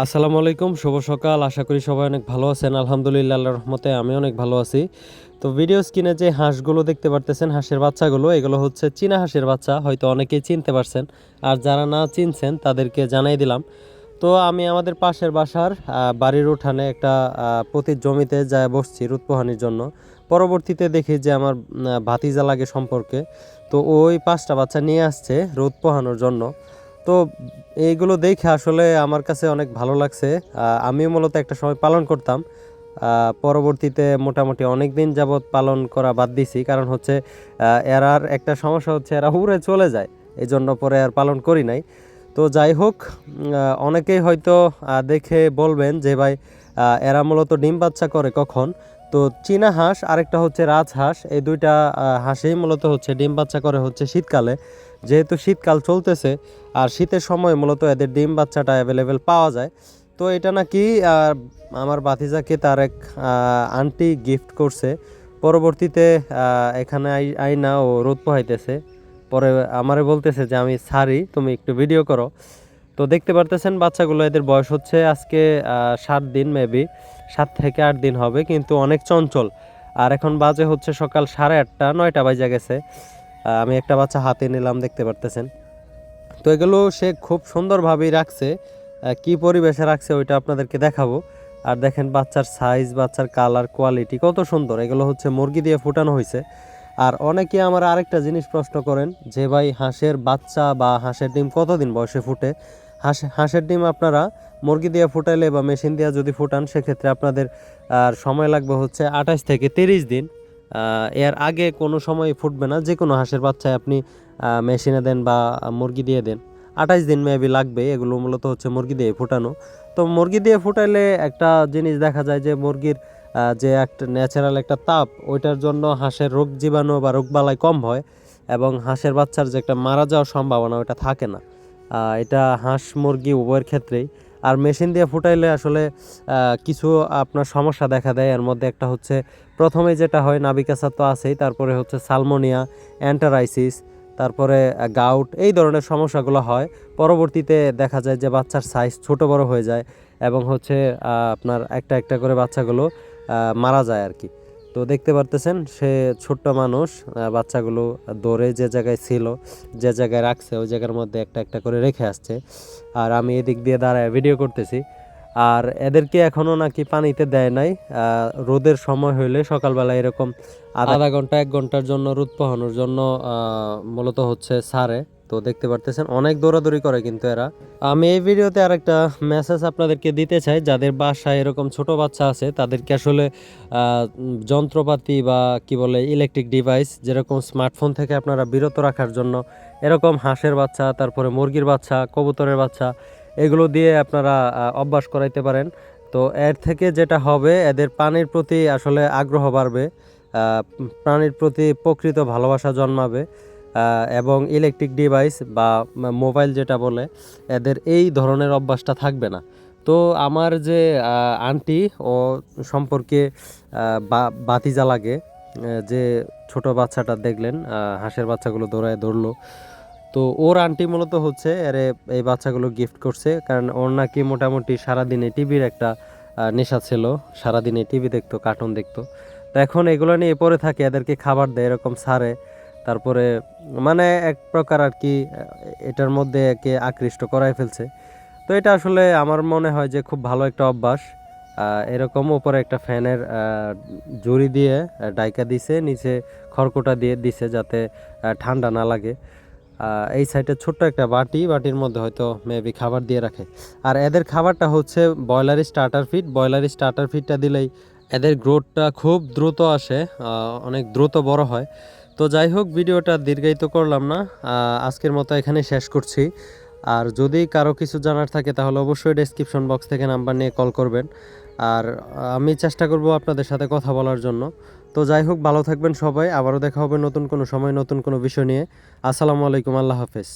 আসসালামু আলাইকুম, শুভ সকাল। আশা করি সবাই অনেক ভালো আছেন। আলহামদুলিল্লাহ, আল্লাহর রহমতে আমি অনেক ভালো আছি। তো ভিডিও স্ক্রিনে যে হাঁসগুলো দেখতে পারতেছেন, হাঁসের বাচ্চাগুলো, এগুলো হচ্ছে চীনা হাঁসের বাচ্চা, হয়তো অনেকেই চিনতে পারছেন। আর যারা না চিনছেন, তাদেরকে জানাই দিলাম। তো আমি আমাদের পাশের বাসার বাড়ির উঠানে একটা পতির জমিতে যায় বসছি রোদ পোহানির জন্য। পরবর্তীতে দেখি যে আমার ভাতিজা লাগে সম্পর্কে। তো ওই পাঁচটা বাচ্চা নিয়ে আসছে রোদ পোহানোর জন্য। তো এইগুলো দেখে আসলে আমার কাছে অনেক ভালো লাগছে। আমিও মূলত একটা সময় পালন করতাম। পরবর্তীতে মোটামুটি অনেক দিন যাবৎ পালন করা বাদ দিছি। কারণ হচ্ছে এরার একটা সমস্যা হচ্ছে, এরা উড়ে চলে যায়। এই জন্য পরে আর পালন করি নাই। তো যাই হোক অনেকেই হয়তো দেখে বলবেন যে ভাই এরা মূলত ডিম বাচ্চা করে কখন? তো চীনা হাঁস, আরেকটা হচ্ছে রাজহাঁস এই দুইটা হাঁসেই মূলত হচ্ছে ডিম বাচ্চা করে হচ্ছে শীতকালে। যেহেতু শীতকাল চলতেছে, আর শীতের সময় মূলত এদের ডিম বাচ্চাটা অ্যাভেলেবেল পাওয়া যায়। তো এটা নাকি আমার বাতিজাকে তার এক আন্টি গিফট করছে। পরবর্তীতে এখানে আই- আইনা ও রোদ পোহাইতেছে। পরে আমারে বলতেছে যে, আমি সারি, তুমি একটু ভিডিও করো। তো দেখতে পারতেছেন, বাচ্চাগুলো এদের বয়স হচ্ছে আজকে সাত দিন মেবি সাত থেকে আট দিন হবে, কিন্তু অনেক চঞ্চল। আর এখন বাজে হচ্ছে সকাল সাড়ে আটটা, নয়টা বাজে গেছে। আমি একটা বাচ্চা হাতে নিলাম, দেখতে পারতেছেন। তো এগুলো সে খুব সুন্দরভাবেই রাখছে। কি পরিবেশে রাখছে ওইটা আপনাদেরকে দেখাবো। আর দেখেন বাচ্চার সাইজ বাচ্চার কালার কোয়ালিটি কত সুন্দর। এগুলো হচ্ছে মুরগি দিয়ে ফুটানো হয়েছে আর অনেকে আমার আরেকটা জিনিস প্রশ্ন করেন যে, ভাই, হাঁসের বাচ্চা বা হাঁসের ডিম কতদিন বয়সে ফুটে? হাঁস, হাঁসের ডিম আপনারা মুরগি দিয়ে ফুটাইলে বা মেশিন দিয়ে যদি ফুটান, সেক্ষেত্রে আপনাদের, আর সময় লাগবে হচ্ছে আঠাশ থেকে তিরিশ দিন। এর আগে কোনো সময় ফুটবে না, যে কোনো হাঁসের বাচ্চায় আপনি মেশিনে দেন বা মুরগি দিয়ে দেন। আঠাশ দিন মেবি লাগবে, এগুলো মূলত হচ্ছে মুরগি দিয়ে ফুটানো। তো মুরগি দিয়ে ফুটাইলে একটা জিনিস দেখা যায় যে মুরগির যে একটা ন্যাচারাল একটা তাপ, ওইটার জন্য হাঁসের রোগ জীবাণু বা রোগবালাই কম হয় এবং হাঁসের বাচ্চার যে একটা মারা যাওয়ার সম্ভাবনা ওটা থাকে না। এটা হাঁস মুরগি উভয়ের ক্ষেত্রেই। আর মেশিন দিয়ে ফুটাইলে আসলে কিছু আপনার সমস্যা দেখা দেয়। এর মধ্যে একটা হচ্ছে প্রথমে যেটা হয় নাবিকাসা তো আছেই। তারপরে হচ্ছে সালমোনিয়া, অ্যান্টারাইসিস, তারপরে গাউট, এই ধরনের সমস্যাগুলো হয়। পরবর্তীতে দেখা যায় যে বাচ্চার সাইজ ছোট বড় হয়ে যায় এবং হচ্ছে আপনার একটা একটা করে বাচ্চাগুলো মারা যায় আর কি। তো দেখতে পারতেছেন, সে ছোট্ট মানুষ বাচ্চাগুলো দৌড়ে যে জায়গায় ছিল, যে জায়গায় রাখছে, ওই জায়গার মধ্যে একটা একটা করে রেখে আসছে। আর আমি এদিক দিয়ে দাঁড়ায় ভিডিও করতেছি। আর এদেরকে এখনও নাকি পানিতে দেয় নাই। রোদের সময় হইলে সকালবেলা এরকম আধা ঘণ্টা, এক ঘণ্টার জন্য রোদ পোহানোর জন্য মূলত হচ্ছে সারে। তো দেখতে পারতেছেন, অনেক দৌড়াদৌড়ি করে কিন্তু এরা। আমি এই ভিডিওতে আরেকটা মেসেজ আপনাদেরকে দিতে চাই, যাদের বাসায় এরকম ছোট বাচ্চা আছে, তাদেরকে আসলে যন্ত্রপাতি বা কি বলে ইলেকট্রিক ডিভাইস যেরকম স্মার্টফোন থেকে আপনারা বিরত রাখার জন্য, এরকম হাঁসের বাচ্চা, তারপরে মুরগির বাচ্চা, কবুতরের বাচ্চা, এগুলো দিয়ে আপনারা অভ্যাস করাইতে পারেন। তো এর থেকে যেটা হবে, এদের পানির প্রতি আসলে আগ্রহ বাড়বে প্রাণীর প্রতি প্রকৃত ভালোবাসা জন্মাবে। এবং ইলেকট্রিক ডিভাইস বা মোবাইল যেটা বলে, এদের এই ধরনের অভ্যাসটা থাকবে না। তো আমার যে আন্টি, ও সম্পর্কে বাতিজা লাগে যে ছোট বাচ্চাটা দেখলেন হাঁসের বাচ্চাগুলো দৌড়ায় ধরলো তো ওর আন্টি মূলত হচ্ছে, এরে এই বাচ্চাগুলো গিফট করছে, কারণ ওর নাকি মোটামুটি সারাদিনে টিভির একটা নেশা ছিল, সারাদিনে টিভি দেখতো কার্টুন দেখতো। তো এখন এগুলো নিয়ে পড়ে থাকে, এদেরকে খাবার দেয়, এরকম সারে। তারপরে মানে এক প্রকার আর কি, এটার মধ্যে একে আকৃষ্ট করাই ফেলছে। তো এটা আসলে আমার মনে হয় যে খুব ভালো একটা অভ্যাস। এরকম উপরে একটা ফ্যানের জুড়ি দিয়ে ডাইকা দিছে, নিচে খড়কোটা দিয়ে দিছে যাতে ঠান্ডা না লাগে। এই সাইডে ছোট্ট একটা বাটি, বাটির মধ্যে হয়তো মেবি খাবার দিয়ে রাখে। আর এদের খাবারটা হচ্ছে broiler starter feed. Broiler starter ফিডটা দিলেই এদের গ্রোথটা খুব দ্রুত আসে অনেক দ্রুত বড় হয়। তো যাই হোক, ভিডিওটা দীর্ঘায়িত করলাম না আজকের মতো এখানে শেষ করছি। আর যদি কারও কিছু জানার থাকে, তাহলে অবশ্যই ডেসক্রিপশন বক্স থেকে নাম্বার নিয়ে কল করবেন। আর আমি চেষ্টা করব আপনাদের সাথে কথা বলার জন্য। তো যাই হোক, ভালো থাকবেন সবাই। আবারও দেখা হবে নতুন কোনো সময়, নতুন কোনো বিষয় নিয়ে। আসসালামু আলাইকুম, আল্লাহ হাফেজ।